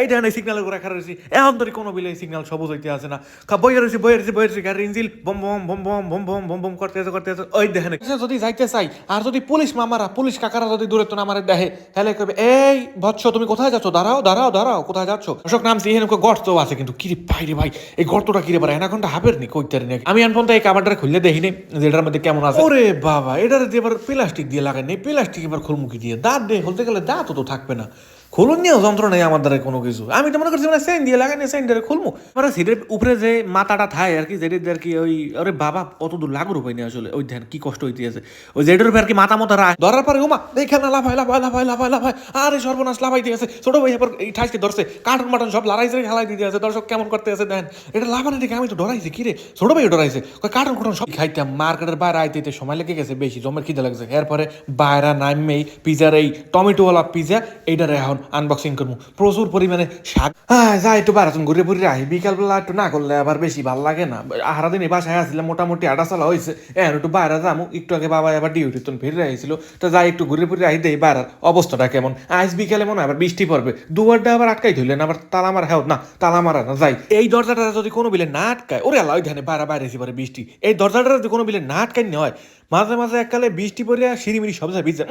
এই দেখেন এই সিগনালের করে খারাপ রয়েছি। এখন ধরে কোনো বিলে সিগনাল সবুজ হইতে আছে না। খা বইয়ে রয়েছি বইয়ে রয়েছি বইয়ে রয়েছি গাড়ির ইঞ্জিল বম বম বম বম বম বম বম বম করতে আছে করতে আছে ওই দেখেন। যদি যাইতে চাই আর যদি পুলিশ মামারা পুলিশ কাকারা যদি দূরে তো আমার দেখে তাহলে কবে এই বৎস তুমি কোথায় যাচ্ছ? দাঁড়াও দাঁড়াও দাঁড়াও কোথায় যাচ্ছ? অশোক নামছি এখানে গর্ত আছে কিন্তু কিরে ভাই রে ভাই এই গর্তটা কিরে পারে এনাকোনটা হাবের নি? কইতারি নাকি আমি আনপন এই কাবারটা খুললে দেখিনি যে এটার মধ্যে কেমন আছে। ওরে বাবা এটার দিয়ে এবার প্লাস্টিক দিয়ে লাগাই নেই প্লাস্টিক এবার খুলমুখি দিয়ে। দাঁত দিয়ে খুলতে গেলে দাঁত তো থাকবে না। খুলুন নিয়েও যন্ত্র নেই আমার দ্বারা কোনো কিছু। আমি তো মনে করছি মানে সেন দিয়ে লাগাই সেন দিয়ে খুলমু। মানে সিটের উপরে যে মাথাটা থাকে আর কি যেটা দিয়ে আর কি ওই আরে বাবা কত দূর লাগুর নেই আসলে ওই ধ্যান কি কষ্ট হইতে আছে। ওই যেটার উপরে আর কি মাথা মতো রাখ ধরার পরে উমা দেখে না লাফাই লাফাই লাফাই লাফাই লাফাই আরে সর্বনাশ লাফাই দিয়ে আছে। ছোট ভাই এবার এই ঠাসকে ধরছে কার্টুন মাটন সব লড়াই ছেড়ে খেলাই দিতে আছে দর্শক কেমন করতে আছে দেন এটা লাফানি দেখে আমি তো ডরাইছি কি রে? ছোট ভাই ডরাইছে। কার্টুন কুটুন সব খাইতাম মার্কেটের বাইরে আইতে আইতে সময় লেগে গেছে বেশি জমের খিদে লাগছে। এরপরে বাইরা নামেই পিজার এই টমেটোওয়ালা পিজা এইটার এখন আনবক্সিং করব প্রচুর পরিমাণে শাক হ্যাঁ যাই একটু বারাতন ঘুরে ঘুরে আহি বিকালবেলা একটু না করলে আবার বেশি ভালো লাগে না। আহারা দিন বাসায় আসলে মোটামুটি আটা চালা হয়েছে এখন একটু বাইরে যাব একটু আগে বাবা আবার ডিউটি তো ফিরে আইছিল। তো যাই একটু ঘুরে ঘুরে আহি দেই বাইরের অবস্থাটা কেমন। আজ বিকালে মনে হয় আবার বৃষ্টি পড়বে। দুয়ারটা আবার আটকাই ধরলেন, আবার তালা মারা হেও না, তালা মারা না, যাই। এই দরজাটা যদি কোনো বিলে না আটকায় ওরে আল্লাহ ওই ধানে বাইরে বাইরে এসে বৃষ্টি। এই দরজাটা যদি কোনো বিলে না আটকাই হয় মাঝে মাঝে এককালে বৃষ্টি পড়ে সিঁড়িমিড়ি সব যায় ভিজে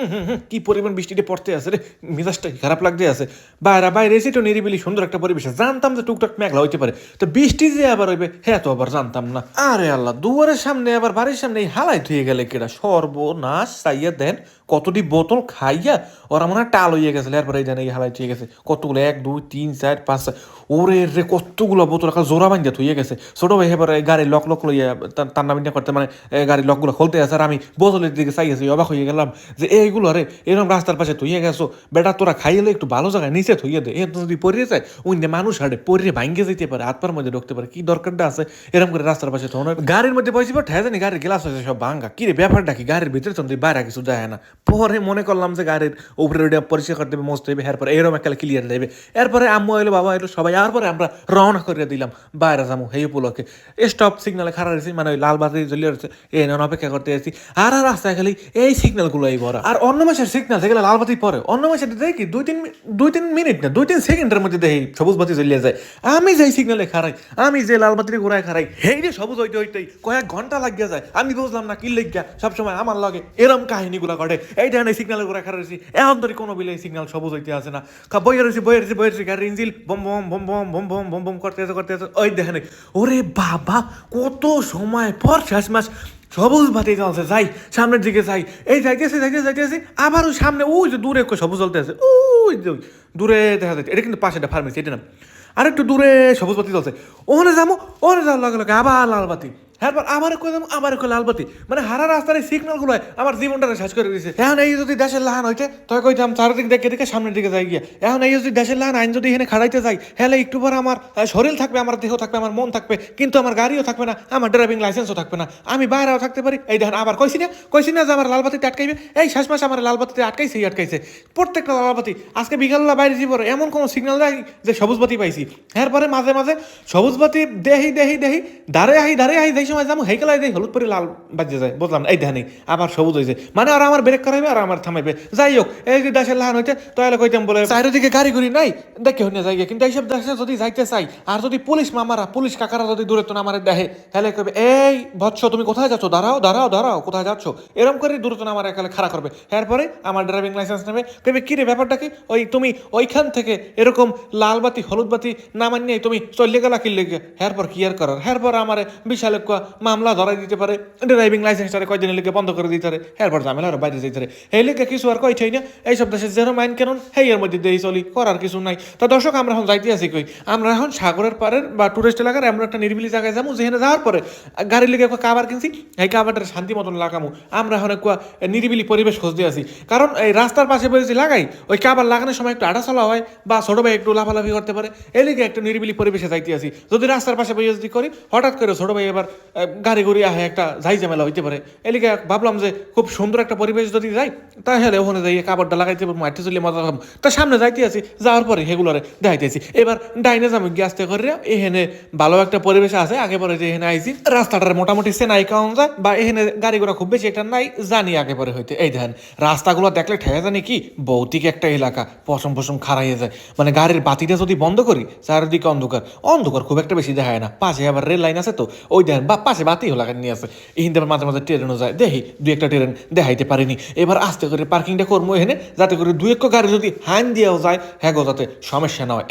কি পরিমাণ বৃষ্টিতে পড়তে আছে রে? মেজাজটা খারাপ লাগতে আছে? বাইরে বাইরে এসে তো নিরিবিলি সুন্দর একটা পরিবেশ জানতাম যে টুকটাক মেঘলা হইতে পারে। তো বৃষ্টি যে আবার হইবে হ্যাঁ তো আবার জানতাম না। আরে আল্লাহ দুয়ারের সামনে আবার বাড়ির সামনে এই হালাই ধুয়ে গেলে কেডা? সর্বনাশ চাইয়া দেন। কতটি বোতল খাইয়া ওরা মনে হয় টাল হইয়া গেছে এরপরে জানে হালাই থুয়ে গেছে। কতগুলো? এক, দুই, তিন, চার, পাঁচ। ওরে রে, কতগুলো বোতল রাখা জোড়া বান্ধা থুয়ে গেছে। ছোট ভাই এবার গাড়ির লক লক লইয়া বিন্না করতে মানে গাড়ির লকগুলো খুলতে আছে আর আমি বোতলের দিকে চাইছি অবাক হয়ে গেলাম যে এইগুলো রে এরকম রাস্তার পাশে থুয়ে গেছো? বেটা, তোরা খাইলে একটু ভালো জায়গায় নিচে থুয়ে দে। এ যদি পড়ে যায় ওই মানুষ হাঁটে পড়ে ভাঙ্গে যেতে পারে, হাত পার মধ্যে ঢুকতে পারে, কি দরকারটা আছে? এরকম করে রাস্তার পাশে থোন গাড়ির মধ্যে বসে পর ঠেজে নি গাড়ির গ্লাস হয়েছে সব ভাঙ্গা। কি রে, ব্যাপারটা কি? গাড়ির ভিতরে তো বাইরে কিছু যায় না। পরে মনে করলাম যে গাড়ির উপরে ওটা পরিষ্কার করতে হবে মস্ত হবে এরপরে এরকম একটা ক্লিয়ার দেবে। এরপরে আম্মু এলো বাবা এলো সবাই আর পরে আমরা রওনা করে দিলাম, বাইরে যাব এই উপলক্ষে। স্টপ সিগনালে খারাপ রয়েছি মানে ওই লাল বাতি জ্বলিয়ে রয়েছে এই নন অপেক্ষা করতে আছি আর আর রাস্তায় খালি এই সিগন্যালগুলো এই ভরা আর অন্য মাসের সিগন্যাল থেকে লাল বাতি পরে, অন্য মাসের দেখি দুই তিন দুই তিন মিনিট না, দুই তিন সেকেন্ডের মধ্যে দেখি সবুজ বাতি জ্বলিয়ে যায়। আমি যাই সিগন্যালে খারাই আমি যে লাল বাতির ঘোরায় খারাই হেই রে, সবুজ হইতে হইতেই কয়েক ঘণ্টা লাগিয়ে যায়। আমি বুঝলাম না কি লেগিয়া, সবসময় আমার লাগে এরম কাহিনীগুলো ঘটে। এই দেখেন এই সিগন্যালের ঘোরায় খারাই রয়েছি। এখন ধরে কোনো বিলে সিগন্যাল সবুজ হইতে আসে না। বইয়ে রয়েছি বইয়ে রয়েছি বইয়ে রয়েছি গাড়ির ইঞ্জিল বম বম বম বম বম বম বম বম করতে আছে করতে আছে ওই দেখেন ওরে বাবা, কত সময় পর শেষ মাস সবুজ বাতি জ্বলছে। যাই, সামনের দিকে যাই। এই যাইতেছে যাইতেছে যাইতেছে আবার ওই সামনে, ওই যে দূরে সবুজ জ্বলতে আছে ওই যে দূরে দেখা যাচ্ছে। এটা কিন্তু পাশে একটা ফার্মেসি এটা না। আর একটু দূরে সবুজ বাতি জ্বলছে। ওখানে যাব, ওখানে যাওয়ার লগে লগে আবার লাল বাতি। হ্যাঁ আবার কই যাব আবার কই লাল বাতি মানে হারা রাস্তার এই সিগন্যালগুলো আমার জীবনটা শেষ করে দিয়েছে এখন এই যদি দেশের লাহান হইতে তই কইতাম চারিদিক দেখে দেখে সামনের দিকে যাই গিয়া। এখন এই যদি দেশের লাহান আইন যদি এখানে খাড়াইতে যাই হলে একটু পর আমার শরীর থাকবে, আমার দেহ থাকবে, আমার মন থাকবে, কিন্তু আমার গাড়িও থাকবে না, আমার ড্রাইভিং লাইসেন্সও থাকবে না। আমি বাইরেও থাকতে পারি। এই দেখেন, আবার কইছি না কইছি না যে আমার লাল বাতিতে আটকাইবে। এই শেষ মাসে আমার লাল বাতিতে আটকাইছে আটকাইছে। প্রত্যেকটা লাল বাতি আজকে বিকালবেলা বাইরে যাব এমন কোনো সিগন্যাল নাই যে সবুজ বাতি পাইছি। এরপরে মাঝে মাঝে সবুজ বাতি দেহি দেহি দেহি দাঁড়ে আহি দাঁড়ে আহি যেই সময় যাব হেকেলাই দেই, হলুদ পরে, লাল বাজে যায়, বুঝলাম এই দেখানি, আবার সবুজ হয়েছে মানে আর আমার ব্রেক করাইবে, আর আমার থামাইবে। যাই হোক, এই যে দেশের লাহান হইতে তাহলে কইতাম বলে চারিদিকে গাড়ি ঘুরি নাই, দেখে হইনা যাই কিন্তু এইসব দেশে যদি যাইতে চাই, আর যদি পুলিশ মামারা, পুলিশ কাকারা যদি দূরে তো আমার দেখে, তাহলে কবে এই বৎস তুমি কোথায় যাচ্ছ? দাঁড়াও দাঁড়াও দাঁড়াও, কোথায় যাচ্ছ? এরকম করে দূরে তো আমার একালে খাড়া করবে। এরপরে আমার ড্রাইভিং লাইসেন্স নেবে। কবে কি রে, ব্যাপারটা কি? ওই তুমি ওইখান থেকে এরকম লাল বাতি, হলুদ বাতি না মানিয়ে তুমি চলে গেলা কি লেগে এরপর কি আর করার? এরপর আমার বিশাল মামলা ধরাই দিতে পারে ড্রাইভিং লাইসেন্সটারে কয়দিনের লেগে বন্ধ করে দিতে পারে, এরপর ঝামেলা আর বাইরে যেতে পারে। এই লেগে কিছু আর কইছই না, এইসব দেশে যেরকম আইন কেন হেই এর মধ্যে দিয়ে চলি, করার কিছু নাই। তো দর্শক, আমরা এখন যাইতে আছি কই? আমরা এখন সাগরের পাড়ের বা টুরিস্ট এলাকার এমন একটা নিরিবিলি জায়গায় যাব, যেখানে যাওয়ার পরে গাড়ি লেগে একটা কাবার কিনছি, এই কাবারটার শান্তি মতন লাগামু। আমরা এখন একটা নিরিবিলি পরিবেশ খুঁজতে আছি। কারণ এই রাস্তার পাশে বসেছি লাগাই, ওই কাবার লাগানোর সময় একটু আটা চলা হয়, বা ছোট ভাই একটু লাফালাফি করতে পারে, এই লিগে একটু নিরিবিলি পরিবেশে যাইতে আছি। যদি রাস্তার পাশে বসে যদি করি, হঠাৎ করে ছোট ভাই এবার গাড়ি গড়ি আহে, একটা যাই ঝামেলা হইতে পারে। এলিকে ভাবলাম যে, খুব সুন্দর একটা পরিবেশ যদি যাই তাহলে ওখানে যাই কাপড়টা লাগাইতে পারব, মাঠে চলে মজা পাবো। তা সামনে যাইতে আছি, যাওয়ার পরে সেগুলোরে দেখাইতেছি এবার ডাইনে যাব, গিয়ে আসতে করে এখানে ভালো একটা পরিবেশ আছে, আগে পরে যে এখানে আইছি, রাস্তাটার মোটামুটি সেনাই কাউন যায়, বা এখানে গাড়ি ঘোড়া খুব বেশি একটা নাই, জানি আগে পরে হইতে। এই দেখেন, রাস্তাগুলো দেখলে ঠেকা জানি কি ভৌতিক একটা এলাকা, পশম পশম খারাইয়ে যায়। মানে গাড়ির বাতিটা যদি বন্ধ করি, চারিদিকে অন্ধকার। অন্ধকার খুব একটা বেশি দেখায় না। পাশে আবার রেল লাইন আছে তো, ওই দেখেন বা পাশে বাতিও লাগান নিয়ে আছে এখান থেকে মাঝে মাঝে ট্রেনও যায়। দেখি, দুই একটা ট্রেন দেখাইতে পারিনি। এবার আস্তে করে পার্কিংটা করব এখানে, যাতে করে দুই এক গাড়ি যদি হাইন দিয়েও যায় হ্যাঁ গো, যাতে সমস্যা না হয়।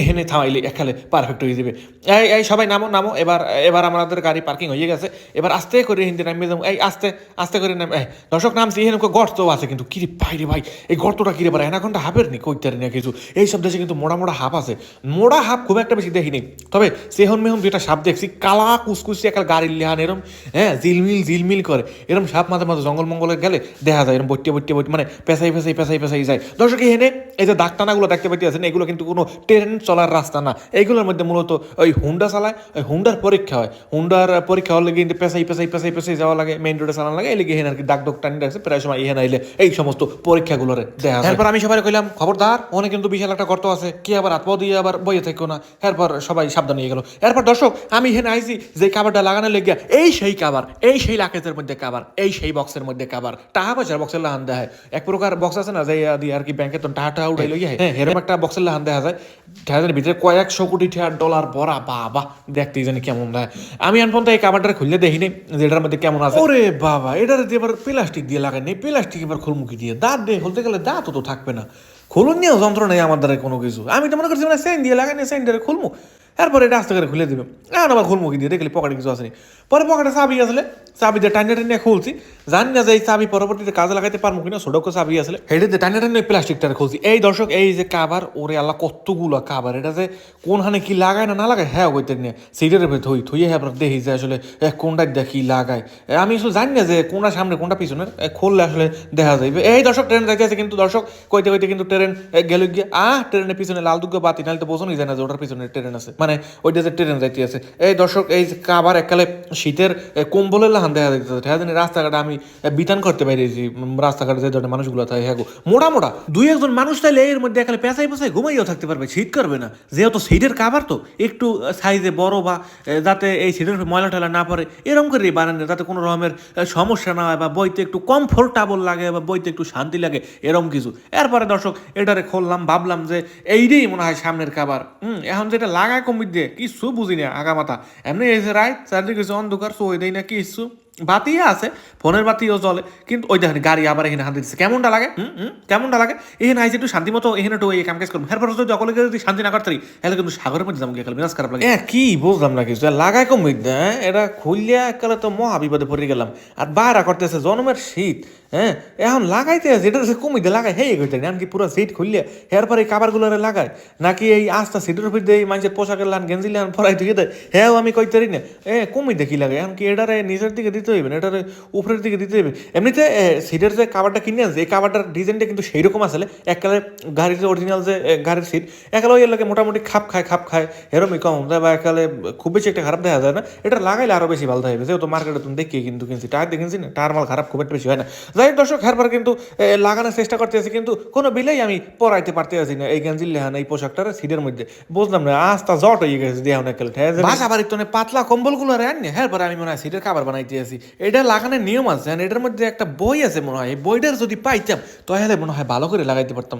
এখানে থামাইলে একালে পারফেক্ট হয়ে যাবে। এই এই, সবাই নামো নামো। এবার এবার আমাদের গাড়ি পার্কিং হয়ে গেছে। এবার আস্তে করে হিন্দি নামিয়ে যাব এই, আস্তে আস্তে করে নাম, এই, দর্শক নামছি, এখানে গর্ত আছে কিন্তু কিরে ভাই রে ভাই, এই গর্তটা কিরে পারে এনাকনটা হাফের নি, কইতারি না কিছু? এই সব দেশে কিন্তু মোড়া মোড়া হাফ আছে। মোড়া হাফ খুব একটা বেশি দেখিনি তবে সেহন মেহন দুইটা সাপ দেখছি, কালা কুসকুসি একটা গাড়ির লেহান এরম হ্যাঁ জিলমিল জিলমিল করে। এরম সাপ মাঝে মাঝে জঙ্গল মঙ্গলে গেলে দেখা যায়, এরম বট্টে বট্টে বট্টে মানে পেঁচাই পেঁচাই পেঁচাই পেঁচাই যায়। দর্শক এখানে এই যে দাগটানাগুলো দেখতে পাইতে আছেন এগুলো কিন্তু কোনো ট্রেন চলার রাস্তা না। এইগুলোর মধ্যে মূলত ওই হুন্ডা চালায়, ওই হুন্ডার পরীক্ষা হয়। হুন্ডার পরীক্ষা হলে কিন্তু পেঁচাই পেঁচাই পেঁচাই পেঁচাই যাওয়া লাগে মেইন রোডে চালানো লাগে এই লিগে এখানে আর কি দাগ দোগ টানি রাখছে প্রায় সময় এখানে আইলে এই সমস্ত পরীক্ষাগুলোরে দেখা যায়। এরপর আমি সবাই কইলাম, খবরদার ওখানে কিন্তু বিশাল একটা গর্ত আছে, কি আবার পাও দিয়ে আবার বইয়ে থেকো না? এরপর সবাই সাবধান হয়ে গেল। এরপর দর্শক, আমি এখানে আইছি যে কাবারটা লাগানো লেগে এই সেই কাবার এই সেই লাকেজের মধ্যে কাবার এই সেই বক্সের মধ্যে কাবার টাকা পয়সার বক্সের লাহান দেয় এক প্রকার বক্স আছে না যে আর কি ব্যাংকে তো টাকা টাকা উঠাই লইয়া হ্যাঁ। এরকম একটা বক্সের লাহান দেখা যায়। ঠেহাদের ভিতরে কয়েকশো কোটি টাকার ডলার ভরা বাবা দেখতে জানি কেমন দেয় আমি পর্যন্ত এই কাবারটা খুললে দেখিনি যে এটার মধ্যে কেমন আছে। ওরে বাবা এটার দিয়ে এবার প্লাস্টিক দিয়ে লাগাই নেই প্লাস্টিক এবার খুলমুখি দিয়ে। দাঁত দিয়ে খুলতে গেলে দাঁতও তো থাকবে না। খুলুন নিয়েও যন্ত্র নেই আমার দ্বারা কোনো কিছু। আমি তো মনে করছি মানে সেন দিয়ে লাগাই নিয়ে সেন দিয়ে খুলমু। এরপরে এটা আস্তে করে খুলে দিবে। আর আবার খুলমু কি দিয়ে? দেখলি পকেটে কিছু আসেনি পরে পকেটে চাবি আসলে চাবি দিয়ে টাইনে টাইনে খুলছি। জানি না যে এই চাবি পরবর্তীতে কাজে লাগাইতে পারব কিনা ছোটো চাবি আসলে। হেঁটে দিয়ে টাইনে টাইনে প্লাস্টিকটা খুলছি। এই দর্শক এই যে কাবার ওরে আল্লাহ কতগুলো কাবার। এটা যে কোন কোনখানে কি লাগায় না না লাগায় হ্যাঁ ওইতে নিয়ে সিটের ভেতর থই থইয়ে হ্যাঁ দেখি যে আসলে কোনটা দেখি লাগায়। আমি আসলে জানি না যে কোনটা সামনে কোনটা পিছনের এ, খুললে আসলে দেখা যাবে এই দর্শক ট্রেন যাইতে আছে কিন্তু দর্শক কইতে কইতে কিন্তু ট্রেন গেল গিয়ে। আহ ট্রেনের পিছনে লাল দুগ্গ বাতি নাহলে তো বোঝনই যায় না যে ওটার পিছনে ট্রেন আছে। মানে ওইটা যে ট্রেন যাইতে আছে। এই দর্শক, এই কাবার এককালে শীতের কম্বলের লাহান দেখা যাইতে আছে। হ্যাঁ রাস্তাঘাটে আমি বিতান করতে পারিছি রাস্তাঘাটে যে ধরনের মানুষগুলো থাকে হ্যাঁ মোটা মোটা দুই একজন মানুষ তাইলে এর মধ্যে একালে পেঁচাই পেঁচাই ঘুমাইও থাকতে পারবে, শীত করবে না। যেহেতু সিটের কাবার তো, একটু সাইজে বড় বা যাতে এই সিটের ময়লা টয়লা না পড়ে, এরকম করে বানানো, যাতে কোনো রকমের সমস্যা না হয় বা বইতে একটু কমফোর্টেবল লাগে বা বইতে একটু শান্তি লাগে, এরকম কিছু। এরপরে দর্শক, এটারে খুললাম, ভাবলাম যে এইটাই মনে হয় সামনের খাবার হুম এখন যেটা লাগায় কমিট দিয়ে কিছু বুঝি না আগামাথা এমনি এসে রাইট চারদিকে অন্ধকার সই দেয় না কিছু। বাতি আছে, ফোনের বাতিও জ্বলে, কিন্তু ওই দেখেন গাড়ি আবার এখানে হাতে দিচ্ছে কেমনটা লাগে? হুম হুম, কেমনটা লাগে? এখানে আইসে একটু শান্তি মতো, এখানে একটু এই কাম কাজ করব। এরপর যদি অকলে যদি শান্তি না করতে তাহলে কিন্তু সাগরের মধ্যে যাব গেলে মেজাজ খারাপ লাগে। কি বুঝলাম না কিছু লাগায় কম হ্যাঁ? এটা খুললিয়া একালে তো মহা বিপদে পড়ে গেলাম। আর বাইরা করতেছে, জন্মের শীত। হ্যাঁ? এখন লাগাইতে আছে, এটা কমিতে লাগাই হে কইতে এমনকি পুরো সিট খুললে এরপর এই কাবারগুলো লাগায়। নাকি এই আস্তা সিটের উপর দিয়ে মানুষের পোশাকের লান, গেঞ্জি লান ফরাই দিয়ে দেয় হ্যাঁ আমি কইতারি না। এ কমি দেখি লাগে? এখন কি এটারে নিচের দিকে দিতে হইবে না, এটারে উপরের দিকে দিতে হইবে। এমনিতে সিটের যে কাবারটা কিনে আনছে, এই কাবারটার ডিজাইনটা কিন্তু সেই রকম আসলে এককালে গাড়ির যে অরিজিনাল যে গাড়ির সিট একালে ওই লাগে মোটামুটি খাপ খায় খাপ খায়, এরমই কম যায় বা একালে খুব বেশি একটা খারাপ দেখা যায় না। এটা লাগাইলে আরও বেশি ভালো থাকবে যেহেতু মার্কেটে তুমি দেখি কিন্তু কিনছি, টায়ার দেখেছি না, টায়ার মাল খারাপ খুব একটা বেশি হয় না। যাই দর্শক, হেরবার কিন্তু লাগানোর চেষ্টা করতে আছি কিন্তু কোনো বিলেই আমি পরাইতে পারতে আছি না। এই গেঞ্জির লেহান, এই পোশাকটার সিটের মধ্যে। বুঝলাম না, আস্তা জট হয়ে গেছে দিয়ে অনেক বাসা বাড়ির তো পাতলা কম্বলগুলো রান হেরবার আমি মনে হয় সিটের খাবার বানাইতে আছি এটা লাগানোর নিয়ম আছে এটার মধ্যে একটা বই আছে মনে হয়। এই বইটার যদি পাইতাম, তাহলে মনে হয় ভালো করে লাগাইতে পারতাম।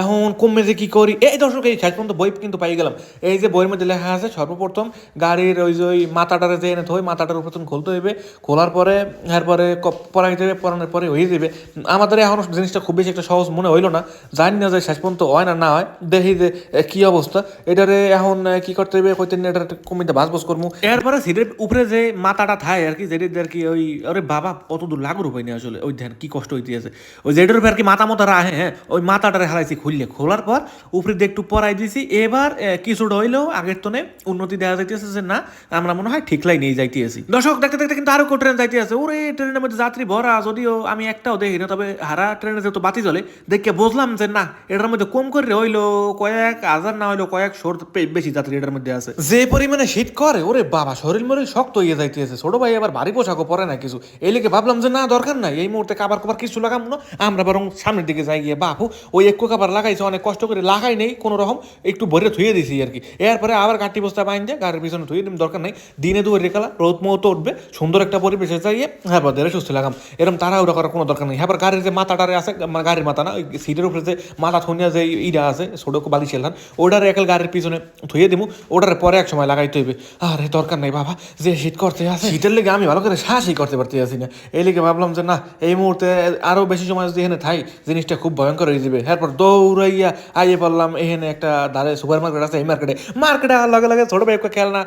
এখন কমে যে কি করি? এই দর্শক, এই শেষ পর্যন্ত বই কিন্তু পাই গেলাম। এই যে বইয়ের মধ্যে লেখা আছে, সর্বপ্রথম গাড়ির ওই যে ওই মাথাটারে যে এনে থই, মাথাটার উপর খুলতে হইবে। খোলার পরে, এরপরে পরাইতে হবে পরানোর পরে হয়ে যাবে। আমাদের এখন জিনিসটা খুব বেশি একটা সহজ মনে হইল না। জানি না যে শেষ পর্যন্ত হয় না না হয়। দেখি যে কি অবস্থা। এটারে এখন কি করতে হবে? কইতে এটা কমিতে বাস বাস করব এরপরে সিটের উপরে যে মাথাটা থাকে আর কি, যেটি আর কি ওই, আরে বাবা, কত দূর লাগুর উপায় নেই আসলে। ওই ধ্যান, কি কষ্ট হইতে আছে ওই যেটার উপরে আর কি মাথা মতো রাহে হ্যাঁ ওই মাথাটারে হারাইছি খুললে। খোলার পর উপরে দিয়ে একটু পরাই দিছি। এবার কিছুটা হইলেও আগের তনে উন্নতি দেখা যাইতেছে যে, না, আমরা মনে হয় ঠিক লাই নিয়ে যাইতেছি। দর্শক, দেখতে দেখতে কিন্তু আরও ট্রেন যাইতে আছে ওরে, ট্রেনের মধ্যে যাত্রী ভরা, যদিও আমি আমি একটাও দেখি না তবে হারা ট্রেনে যেহেতু বাতি চলে দেখে বুঝলাম যে না, এটার মধ্যে কম করে হইল, কয়েক হাজার না হইল, কয়েক শোর বেশি যাত্রী এটার মধ্যে আছে। যে পরিমাণে শীত করে, ওরে বাবা, শরীর মরিল শক্ত হয়ে যাইতেছে। ছোট ভাই আবার ভারী পোশাকও পরে না কিছু। এই লেগে ভাবলাম যে না, দরকার নাই। এই মুহূর্তে কাবার কবার কিছু লাগাম না। আমরা বরং সামনের দিকে যাই গিয়ে, বাপু, ওই একটু কাবার লাগাইছে, অনেক কষ্ট করে লাগাই নেই, কোনো রকম, একটু ভরে ধুয়ে দিছি আর কি। এরপরে আবার গাঠি বস্তা বাইন দিয়ে গাড়ির পিছনে ধুয়ে দিম দরকার নাই। দিনে দুয়ে রেখালা রোদ মতো উঠবে, সুন্দর একটা পরিবেশে যাইয়ে হ্যাঁ ধরে সুস্থ লাগাম। এরকম তাড়াহুড়া করার কোনো দরকার নেই। হ্যাঁ গাড়ির যে মাথাটারে আছে মানে গাড়ির মাথা না সিটের উপরে যে মাথা থনিয়া যে ইটা আছে, ছোটো বালি ছেলান ওটারে একাল গাড়ির পিছনে ধুয়ে দিমু, ওটারে পরে এক সময় লাগাইতে হইবে। আরে, দরকার নাই বাবা, যে শীত করতে আছে। শীতের লেগে আমি ভালো করে শ্বাসই করতে পারতে আছি না। এই লেগে ভাবলাম যে না, এই মুহূর্তে আরও বেশি সময় যদি এখানে থাই, জিনিসটা খুব ভয়ঙ্কর হয়ে যাবে। এরপর দৌড়াইয়া আইয়ে পড়লাম, এখানে একটা ধারে সুপার মার্কেট আছে, এই মার্কেটে। মার্কেটে আর লগে লগে ছোট ভাই খেলনা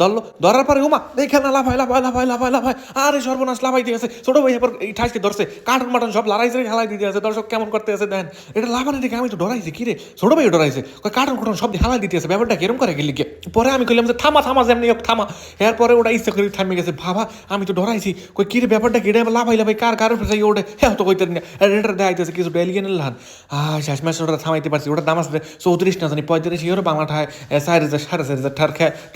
ধরলো। ধরার পরে, উমা, এই খেলনা লাফাই লাফাই লাফাই লাফাই লাফাই আরে সর্বনাশ লাফাই দিয়ে আছে ছোট ভাই এরপর এই ঠাইসকে ধরছে। কার্টুন মাটন সব লড়াইছে খেলাই দিতে আছে, দর্শক কেমন করতে আছে দেন এটা লাফানি দেখে আমি তো ডরাইছি, কি রে? ছোট ভাই ডরাইছে। কার্টুন কার্টুন সব হালাই দিতে আছে, ব্যাপারটা কিরম করে গেলি পরে আমি কইলাম যে থামা থামা যেমনি থামা। এরপরে ওটা ইচ্ছা করে থামে গেছে, বাবা, আমি তো ডরাইছি। কই কি রে, ব্যাপারটা কি? রে লাফাই লাফাই কার কার যাই ওঠে? হ্যাঁ তো কইতে না রেটার দেখাইতেছে কিছু এলিয়েন লান আহ, শেষ ওটা থামাইতে পারছি। ওটা দাম আসলে চৌত্রিশ না জানি পঁয়ত্রিশ ইউরো বাংলা ঠায় চার হাজার, সাড়ে চার হাজার ঠার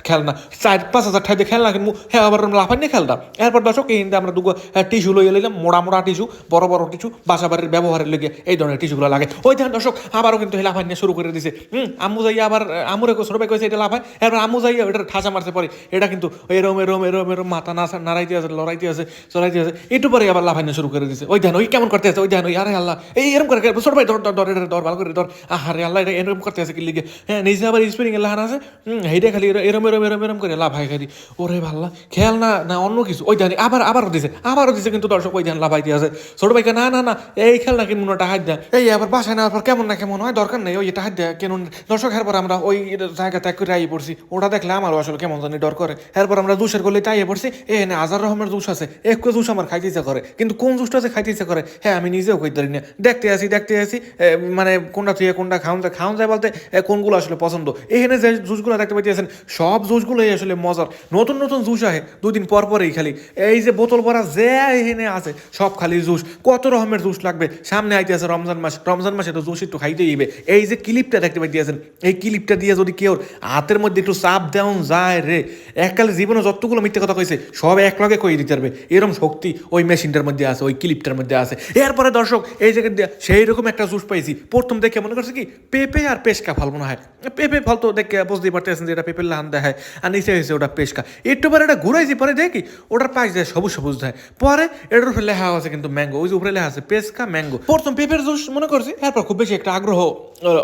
খেলনা। চার, পাঁচ হাজার ঠাইতে খেলনা কিন্তু হ্যাঁ আবার লাফাই নিয়ে খেলতাম এরপর দর্শক এই আমরা দুগো টিস্যু লইয়ে লইলাম, মোড়া মোড়া টিস্যু বড় বড় টিস্যু বাসা বাড়ির ব্যবহারের লেগে এই ধরনের টিস্যুগুলো লাগে। ওই ধ্যান দর্শক আবারও কিন্তু লাফাই নিয়ে শুরু করে দিছে। হুম, আম্মু যাই আবার আমুরে ভাই কইছে এটা লাফাই এরপর আম্মু যাই এটা ঠাসা মারছে পরে। এটা কিন্তু এরম এরম এরম এরম, মাথা না নাড়াইতে আছে, লড়াইতে আছে চড়াইতে আছে। একটু পরে আবার লাফাই নিয়ে শুরু করে দিছে। ওই ধ্যান ওই কেমন করতে আছে, ওই ধ্যান ওই আরে আল্লাহ, এই এরম করে ভাই, ধর ধর এটা ধর, ভালো করে ধর। আরে আল্লাহ, এটা এরম করতে আছে কি লিগে? হ্যাঁ নিজে আবার এর লাহান আছে। হুম, হেইটা খালি এরম এরম এরম এরম করে লাফাই খালি। ওরে ভাল্লা, খেয়াল না না, অন্য কিছু। ওই ধ্যান আবার, আবারও দিছে আবারও দিছে কিন্তু দর্শক, ওই ধ্যান লাফাই দিয়ে আছে। ছোট ভাইকে, না না না, এই খেল না কিনবো না হাত দেয় এই, আবার বাসায় নেওয়ার পর কেমন না কেমন, হয় দরকার নেই, ওই এটা হাত দেয় কেন দর্শক, এরপর আমরা ওই জায়গা ত্যাগ করে আইয়ে পড়ছি। ওটা দেখলে আমারও আসলে কেমন জানি ডর করে। এরপর আমরা জুসের করলে তাইয়ে পড়ছি। এ না হাজার রকমের জুস আছে, একটু জুস আমার খাইতে ইচ্ছা করে, কিন্তু কোন জুসটা যে খাইতে ইচ্ছা করে? হ্যাঁ আমি নিজেও কইতে পারি না। দেখতে আসি দেখতে আসি মানে কোনটা তুই, কোনটা খাওয়ান যায় খাওয়ান যায় বলতে কোনগুলো আসলে পছন্দ? এখানে যে জুসগুলো দেখতে পাইতেছেন, সব জুসগুলোই আসলে মজার। নতুন নতুন জুস আহে, দুদিন পর পরেই খালি। এই যে বোতল ভরা যে এখানে আছে, সব খালি। জুস, কত রকমের জুস লাগবে? সামনে আইতে আছে রমজান মাস, রমজান মাসে তো জুস একটু খাইতে দিবে এই যে ক্লিপটা দেখতে পাইতেছেন, এই ক্লিপটা দিয়ে যদি কেউ হাতের মধ্যে একটু চাপ দেওয়া যায় রে, এককালে জীবনে যতগুলো মিথ্যে কথা কইছে, সব এক লগে কই দিতে পারবে। এরকম শক্তি ওই মেশিনটার মধ্যে আছে, ওই ক্লিপটার মধ্যে আছে। এরপরে দর্শক, এই জায়গায় দিয়ে সেই রকম একটা জুস পাইছি। প্রথম দেখে মনে করছে কি, পেঁপে আর পেশকা ফল মনে হয়। পেঁপে ফল তো দেখে বুঝতেই পারতেছেন যে এটা পেঁপের লাহান দেখায় আর নিচে হয়েছে ওটা পেশকা। একটু পরে এটা ঘুরাইছি, পরে দেখি, ওটার পাশ দেয় সবুজ সবুজ দেয় পরে এটার উপরে লেখা আছে কিন্তু ম্যাঙ্গো ওই যে উপরে লেখা আছে পেস্কা ম্যাঙ্গো প্রথম পেঁপের জুস, মনে করছি এরপর খুব বেশি একটা আগ্রহ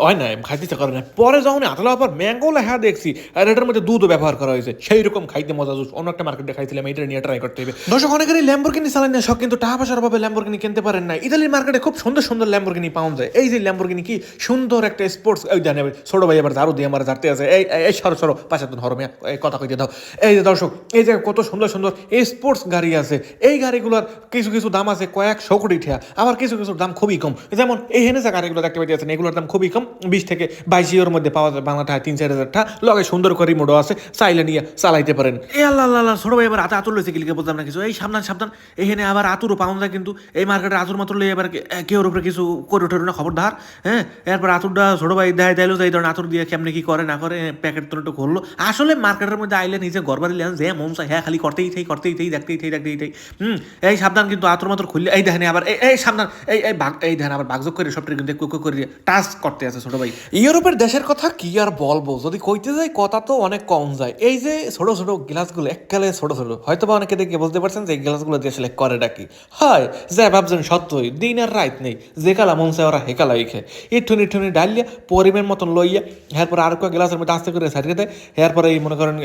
হয় না খাইতে ইচ্ছা করে না পরে যখন আতলা পর ম্যাঙ্গো লেখা দেখছি, আর এটার মধ্যে দুধও ব্যবহার করা হয়েছে। সেই রকম খাইতে মজা জুস। অন্য একটা মার্কেটে খাইছিলাম এটা নিয়ে ট্রাই করতে হবে। দর্শক অনেকেরই ল্যাম্বরগিনি চালান না সব কিন্তু টাকা পয়সার অভাবে ল্যাম্বরগিনি কিনতে পারেন না ইতালির মার্কেটে খুব সুন্দর সুন্দর ল্যাম্বরগিনি পাওয়া যায়। এই যে ল্যাম্বরগিনি কি সুন্দর একটা স্পোর্টস ওই জানে ছোট ভাই আবার ঝাড়ু দিয়ে আমার ঝাড়তে আছে। এই এই সরো সরো পাশে তো হরমিয়া কথা কইতে দাও। এই যে দর্শক, এই যে কত সুন্দর সুন্দর স্পোর্টস গাড়ি আছে। এই গাড়িগুলোর কিছু কিছু দাম আছে কয়েকশো কোটি টাকা আবার কিছু কিছু দাম খুবই কম। যেমন এই হেনেসা গাড়িগুলো দেখতে পাইতেছেন এগুলোর দাম খুবই কম। বিশ থেকে বাইশ ইউরোর মধ্যে পাওয়া যায় বাংলা টাকা তিন চার হাজার টাকা লগে সুন্দর করে রিমোটও আছে, চাইলে নিয়ে চালাইতে পারেন। এ আল্লাহ আল্লাহ ছোট ভাই এবার হাতে আতুর লইছে কিলিকে বলতাম না কিছু। এই সাবধান সাবধান। এখানে আবার আতুরও পাওয়া যায় কিন্তু এই মার্কেটে আতুর মাতুর লই এবার কে- কেউর উপরে কিছু করে উঠে না খবরদার হ্যাঁ? এরপর আতুরটা ছোট ভাই দেয় দেয়লো যে এই ধরনের আতুর দিয়ে কেমনে কি করে, না করে প্যাকেট তো একটু করল আসলে মার্কেটের মধ্যে আইলে নিজে গড়বা দিলেন যে মন চাই হ্যাঁ খালি করতেই থাই করতেই থাই দেখতেই থাই দেখতেই থাই হুম, এই সাবধান কিন্তু আতুর মাতুর খুললে এই দেখেন আবার এই এই সাবধান এই এই বাঘ এই দেখেন আবার বাগযোগ করে সবটা কিন্তু কুকু করে টাচ করতে আছে ছোট ভাই। ইউরোপের দেশের কথা কি আর বলব? যদি কইতে যাই, কথা তো অনেক কম যায়। এই যে ছোট ছোট গ্লাসগুলো, এককালে ছোট ছোট। হয়তো বা অনেকে দেখে বুঝতে পারছেন যে এই গ্লাসগুলো দিয়ে আসলে করে ডাকি হয়, যে ভাবছেন সত্যই, দিন আর রাত নেই। যে কালা মন চায় ওরা হেকালাই খায় ইঠুনি ইঠুনি ডালিয়া, পরিমাণ মতন লইয়া, এরপর আর কয়েক গ্লাসের মধ্যে আস্তে করে সারিয়ে দেয়। এরপরে এই মনে করেন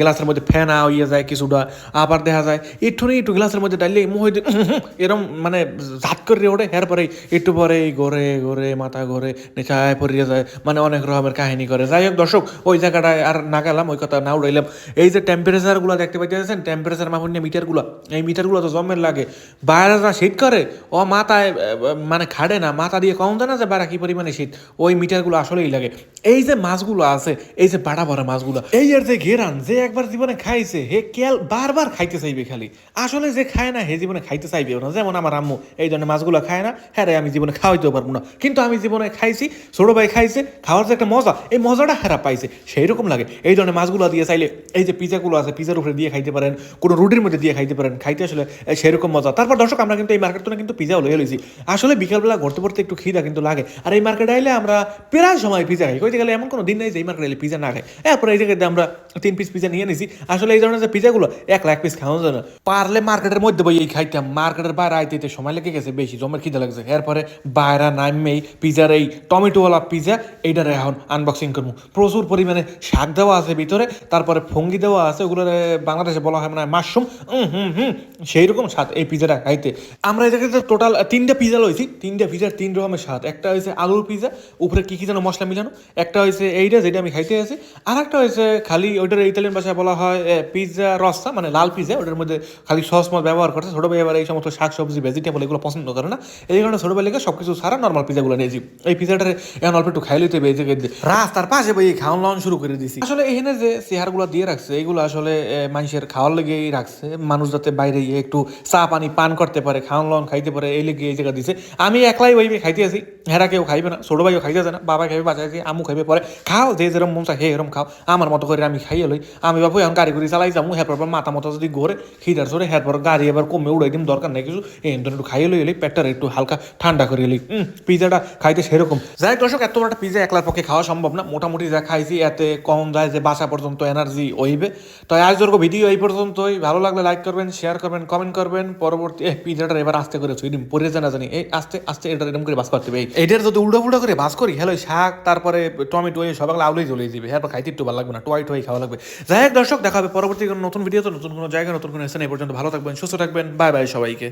গ্লাসের মধ্যে ফেনা হইয়া যায় কিছুটা। আবার দেখা যায়, ইঠুনি একটু গ্লাসের মধ্যে ডালিয়ে মুহ এরম মানে ঝাট করে ওঠে এরপরে একটু পরে ঘরে ঘরে, মাথা ঘরে নেচায় পড়িয়ে যায় মানে অনেক রকমের কাহিনী করে। যাই হোক দর্শক, ওই জায়গাটায় আর না গেলাম, ওই কথা না উড়াইলাম। এই যে টেম্পারেচারগুলো দেখতে পাইতেছেন টেম্পারেচার মাপুন নিয়ে মিটারগুলো, এই মিটারগুলো তো জমের লাগে। বাইরে যা শীত করে, ও মাথায় মানে খাড়ে না, মাথা দিয়ে কম না যে বাইরে কি পরিমাণে শীত, ওই মিটারগুলো আসলেই লাগে। এই যে মাছগুলো আছে, এই যে বাড়া ভরা মাছগুলো, এই আর যে ঘেরান, যে একবার জীবনে খাইছে, হে কেল বারবার খাইতে চাইবে খালি। আসলে যে খায় না, হে জীবনে খাইতে চাইবেও না। যেমন যেমন আমার আম্মু, এই ধরনের মাছগুলো খায় না হ্যাঁ রে, আমি জীবনে খাওয়াইতেও পারব না। কিন্তু আমি জীবনে খাইছি, ছোটো ভাই খাইছে, খাওয়ার যে একটা মজা, এই মজাটা হেরা পাইছে সেই রকম লাগে। এই ধরনের মাছগুলো দিয়ে চাইলে এই যে পিজাগুলো আছে, পিজার উপরে দিয়ে খাইতে পারেন, কোনো রুটির মধ্যে দিয়ে খাইতে পারেন, খাইতে আসলে সেরকম মজা। তারপর দর্শক, আমরা কিন্তু এই মার্কেট তো কিন্তু পিজাও লয়ে লইছি। আসলে বিকালবেলা ঘুরতে পড়তে একটু খিদা কিন্তু লাগে। আর এই মার্কেটে আইলে আমরা প্রায় সময় পিজা খাই। কইতে গেলে এমন কোনো দিন নেই যে এই মার্কেটে এলে পিজা না খাই। এরপরে এই জায়গাতে আমরা তিন পিস পিজা নিয়ে নিছি। আসলে এই ধরনের যে পিজাগুলো এক লাখ পিস খাওয়া যায় না। পারলে মার্কেটের মধ্যে বই এই খাইতাম মার্কেটের বাইরে আইতে সময় লেগে গেছে, বেশি জমের খিদে লাগছে। এরপরে বাইরা নামেই পিজার এই টমেটোওয়ালা পিজা, এইটারে এখন আনবক্সিং করব। প্রচুর পরিমাণে শাক দেওয়া আছে ভিতরে, তারপরে ফঙ্গি দেওয়া আছে ওগুলো বাংলাদেশে বলা হয় মানে মাশরুম। হুম হুম সেই রকম স্বাদ এই পিজাটা খাইতে। আমরা এই জায়গাতে টোটাল তিনটা পিজা লইছি, তিনটা পিজার তিন রকমের স্বাদ। একটা হয়েছে আলুর পিজা, উপরে কি কি যেন মশলা মিলানো। একটা হয়েছে এইটা যেটা আমি খাইতে আছি। আর একটা হয়েছে খালি ওইটার ইতালিয়ান ভাষায় বলা হয় পিজা রসা মানে লাল পিজা, ওটার মধ্যে খালি সস মস ব্যবহার করছে। ছোটো ভাই এবার এই সমস্ত শাক সবজি ভেজিটেবল এগুলো পছন্দ করে না। এই কারণে ছোটো ভাই লেগে সব কিছু সারা নর্মাল পিজাগুলো নিয়েছি। এই পিজাটারে এখন অল্প একটু খাই লইতে জায়গায় রাস্তার পাশে বই খাওয়ান লাওয়ান শুরু করে দিছি। আসলে এখানে যে চেহারগুলো দিয়ে রাখছে এগুলো আসলে মানুষের খাওয়ার লেগেই রাখছে। মানুষ যাতে বাইরে গিয়ে একটু চা পানি পান করতে পারে খাওয়ান লাওয়ান খাইতে পারে এই লেগে এই জায়গা দিছে। আমি একলাই ওই খাইতে আছি। হেরা কেউ খাইবে না ছোটো ভাইও খাইতে না বাবা খাইবে বাচ্চা খাইবে আমু খাইবে পরে খাও যে যেরকম মন চাই হে এরকম খাও। আমার মতো করে আমি খাইয়ে লই। আমি বাবু এখন গাড়ি করে চালাই যাব হ্যাঁ পর মাথা মতো যদি ঘোরে খিদার সরে হ্যাঁ পর গাড়ি এবার কমে উড়াই দিম দরকার নেই কিছু। এই একটু খাইয়ে লই এলি পেটটা একটু হালকা ঠান্ডা করে এলি। পিজাটা খাইতে সেরকম যাই দর্শক এত বড় একটা পিজা একলার পক্ষে খাওয়া সম্ভব না। মোটামুটি যা খাইছি এতে কম যায় যে বাসা পর্যন্ত এনার্জি ওইবে তো আজ দর্গ ভিডিও এই পর্যন্তই ভালো লাগলে লাইক করবেন শেয়ার করবেন কমেন্ট করবেন। পরবর্তী এ পিজাটা এবার আস্তে করে ছুঁই পরে জানা জানি এই আস্তে আস্তে এটা এরকম করে বাস করতে হবে এটার যদি উল্টো উল্টো করে বাস করি হ্যালো শাক তারপরে টমেটো, এই সবাই আউলেই চলে যাবে। হ্যাঁ খাইতে একটু ভালো লাগবে না টোয়াই টোয়াই খাওয়া লাগবে। যাই হোক দর্শক দেখা হবে পরবর্তী কোনো নতুন ভিডিও তো নতুন কোনো জায়গায়, নতুন কোনো স্থানে, এই পর্যন্ত ভালো থাকবেন, সুস্থ থাকবেন। বাই বাই সবাইকে।